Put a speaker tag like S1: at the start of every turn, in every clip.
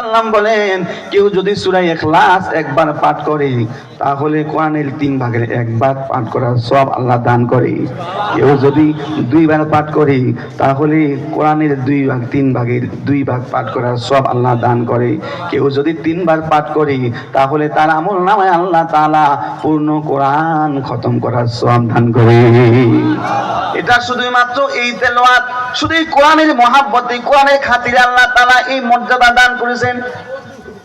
S1: সাল্লাম বলেন, কেউ যদি সুরাই এখলাস একবার পাঠ করে, তাহলে কোরআনের তিন ভাগের একবার পাঠ করার সব আল্লাহ দান করে। কেউ যদি দুইবার পাঠ করে, তাহলে কোরআনের দুই ভাগ, তিন ভাগের দুই ভাগ পাঠ করার সব আল্লাহ দান করে। কেউ যদি তিনবার পাঠ করে, তাহলে তার আমল নামায় আল্লাহ তালা পূর্ণ কোরআন খতম করার সব দান করে। এটা শুধুমাত্র এই তেলোয়াত শুধু এই কোরআনের মহাব্বত, এই কোরআনের খাতিরে আল্লাহ তালা এই মর্যাদা দান করেছেন।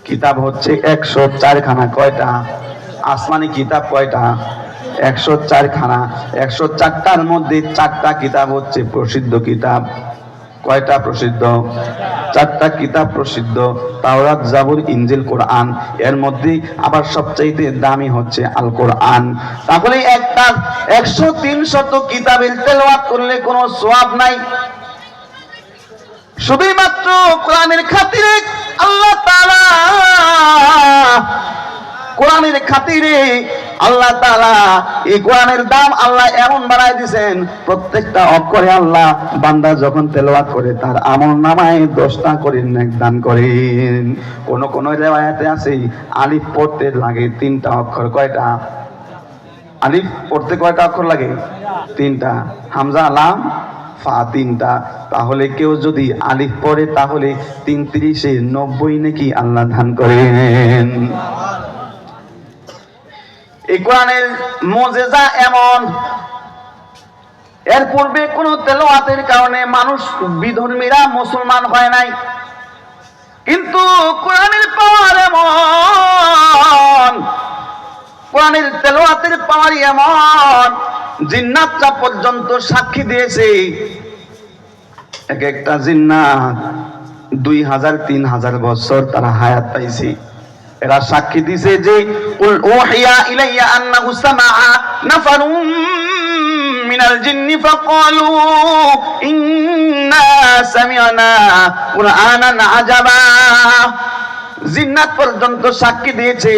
S1: কিতাব হচ্ছে একশো চারখানা কয়টা? আসমানি কিতাব কয়টা? একশো চারখানা একশো চারটার মধ্যে চারটা কিতাব হচ্ছে প্রসিদ্ধ কিতাব। কয়টা প্রসিদ্ধ? চারটা কিতাব প্রসিদ্ধ, তাওরাত, জাবুর, ইনজিল, কোরআন। এর মধ্যে আবার সবচাইতে দামি হচ্ছে আল কোরআন তাহলে একটা একশো তিনশত কিতাবের তেলাওয়াত করলে কোনো সোয়াব নাই। শুধুমাত্র কোরআনের খাতিরে আল্লাহ তাআলা কোরআনের খাতিরে আল্লাহ তালা এই কোরআনের দাম আল্লাহ এমন বাড়ায় দিয়েছেন, প্রত্যেকটা অক্ষরে আল্লাহ বান্দা যখন তেলাওয়াত করে তার আমল নামায় দশটা করে নেক দান করেন। কোন কোন রেওয়ায়াতে আছে, আলিফ পড়তে লাগে তিনটা অক্ষর, কয়টা? আলিফ পড়তে কয়টা অক্ষর লাগে? তিনটা। হামজা আলাম ফা তিনটা। তাহলে কেউ যদি আলিফ পড়ে তাহলে তিন তিরিশে নব্বই নাকি আল্লাহ ধান করেন। এই কোরআনের মজেজা এমন। এর পূর্বে কোন তেলাওয়াতের কারণে মানুষ বিধর্মীরা মুসলমান হয় নাই। কিন্তু কোরআনের পাওয়ার এমন। কোরআনের তেলাওয়াতের পাওয়ারই এমন। জিন্নাতটা পর্যন্ত সাক্ষী দিয়েছে। এক একটা জিন্নাত দুই হাজার, তিন হাজার বছর তারা হায়াত পাইছে। এরা সাক্ষী দিছে যে ইলাইয়া আন্নাহু নাফারুম জিন্নি ফাকালু ইন্না সামি'না কুরআনান আজাবা। জিন্নাত পর্যন্ত সাক্ষী দিয়েছে।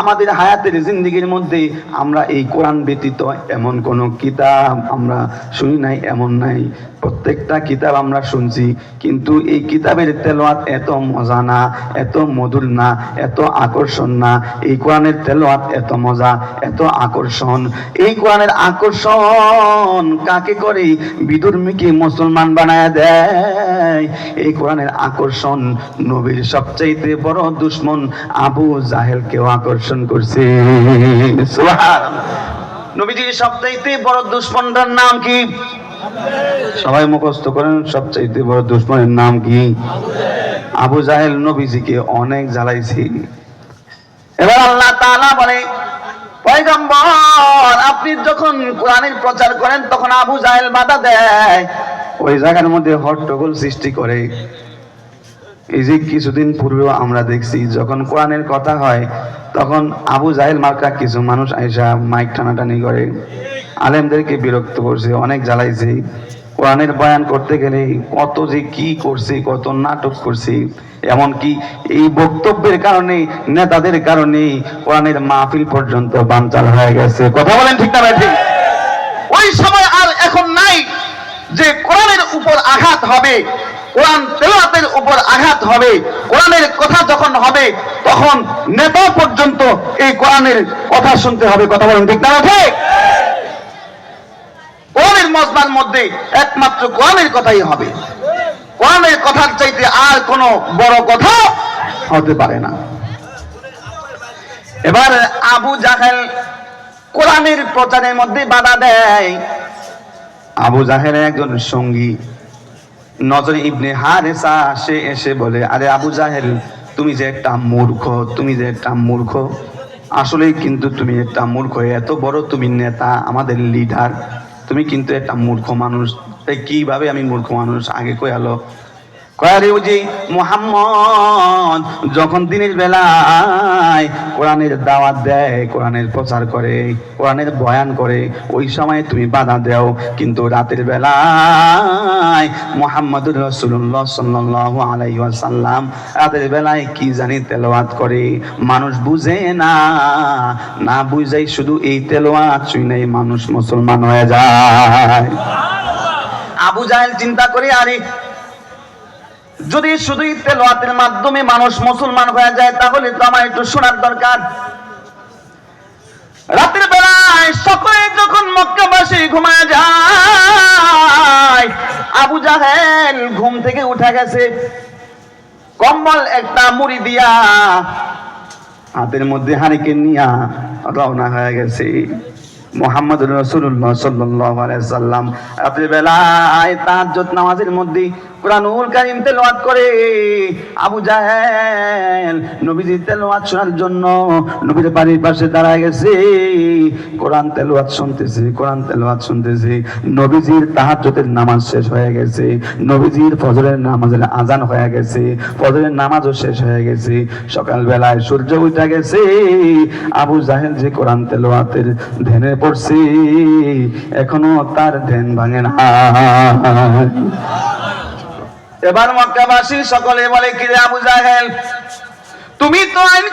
S1: আমাদের হায়াতের জিন্দিগির মধ্যে আমরা এই কোরআন ব্যতীত এমন কোন কিতাব আমরা শুনি নাই, এমন নাই। প্রত্যেকটা কিতাব আমরা শুনছি, কিন্তু এই কিতাবের তেলোয়াত এত মজা না, এত মধুর না, এত আকর্ষণ না। এই কোরআনের তেলোয়াত এত মজা, এত আকর্ষণ। এই কোরআনের আকর্ষণ কাকে করে? বিদুর্মীকে মুসলমান বানায় দেয়। এই কোরআনের আকর্ষণ নবীর সবচাইতে বড় দুশ্মন আবু জাহেলকেও আকর্ষণ করছে। নবীজির সবচাইতে বড় দুশ্মনটার নাম কি? সবাই মুখস্থ করেন, সবচাইতে বড় দুশ্মনের নাম কি? আবু জাহেল নবীজিকে অনেক জ্বালাইছে। এবার আল্লাহ তাআলা বলে, পয়গম্বর, আপনি যখন কোরআনের প্রচার করেন, তখন আবু জাহেল বাধা দেয়। ওই জায়গার মধ্যে হট্টগোল সৃষ্টি করে। এই যে কিছুদিন পূর্বেও আমরা দেখছি, যখন কোরআনের কথা হয়, তখন আবু জাহেল মার্কা কিছু মানুষ আইসা মাইক টানাটানি করে। আলেমদেরকে বিরক্ত করছে, অনেক জ্বালাইছে। কোরআনের বয়ান করতে গেলে কত যে কি করছে, কত নাটক করছে, এমনকি এই বক্তব্যের কারণে, নেতাদের কারণে কোরআনের মাহফিল পর্যন্ত বানচাল হয়ে গেছে। কথা বলেন ঠিক না ভাই ওই সময় আর এখন নাই যে কোরআনের উপর আঘাত হবে, কোরআন তেলাওয়াতের উপর আঘাত হবে, কোরআনের কথা যখন হবে, তখন নেতা পর্যন্ত এই কোরআনের কথা শুনতে হবে। কথা বলেন ঠিক না ঠিক? কোরআনের মজমার মধ্যে একমাত্র কোরআনের কথাই হবে। কোরআনের কথার চাইতে আর কোনো বড় কথা হতে পারে না। এবার আবু জাহেল কোরআনের প্রচারের মধ্যে বাধা দেয়। আবু জাহেলের একজন সঙ্গী। নজর ইবনে হারেসা, সে এসে বলে, আরে আবু জাহেল, তুমি যে একটা মূর্খ, তুমি যে একটা মূর্খ। আসলেই কিন্তু তুমি একটা মূর্খ, এত বড় তুমি নেতা, আমাদের লিডার তুমি কিন্তু একটা মূর্খ মানুষ। তাই কীভাবে আমি মূর্খ মানুষ? আগে কই আলো? কয়ারে যখন দিনের বেলায় কোরআনের দাওয়াত দেয়, কোরআনের প্রচার করে, কোরআনের বয়ান করে, ওই সময় তুমি বাধা দাও। কিন্তু রাতের বেলায় মোহাম্মদুর রসুল্লাহ সাল্লাহ আলাই সাল্লাম রাতের বেলায় কি জানি তেলোয়াত করে? মানুষ বুঝে না না বুঝাই শুধু এই তেলাওয়াত শুনেই মানুষ মুসলমান হয়ে যায়। আবু জাহেল চিন্তা করে, আরে যদি শুধুই তেলোয়াতের মাধ্যমে মানুষ মুসলমান হয়ে যায়, তাহলে তো আমার একটু শোনার দরকার। রাতের বেলায় সকলে যখন মক্কাবাসী ঘুমায় যায়, আবু জাহেল ঘুম থেকে উঠে গেছে। কম্বল একটা মুড়ি দিয়া হাতের মধ্যে হারিকেন নিয়া রওনা হয়ে গেছে। মোহাম্মদ রসুল্লাহ সাল্লাহ সাল্লাম। রাতের বেলায় তাহাজ্জুদ নামাজের মধ্যে করে। আবু জাহেল নবীজি শোনার জন্য নবীর বাড়ির পাশে দাঁড়ায় গেছে। কোরআন কোরআন নবীজির তাহাজ্জুদের নামাজ শেষ হয়ে গেছে। নবীজির ফজরের নামাজের আজান হয়ে গেছে। ফজরের নামাজও শেষ হয়ে গেছে। সকাল বেলায় সূর্য উঠে গেছে। আবু জাহেল যে কোরআন তেলাওয়াতের ধ্যানে পড়ছে, এখনও তার ধ্যান ভাঙে না। এবার মক্কাবাসী সকলে বলে, কিরে আবু জাহেল, তুমি তো আইন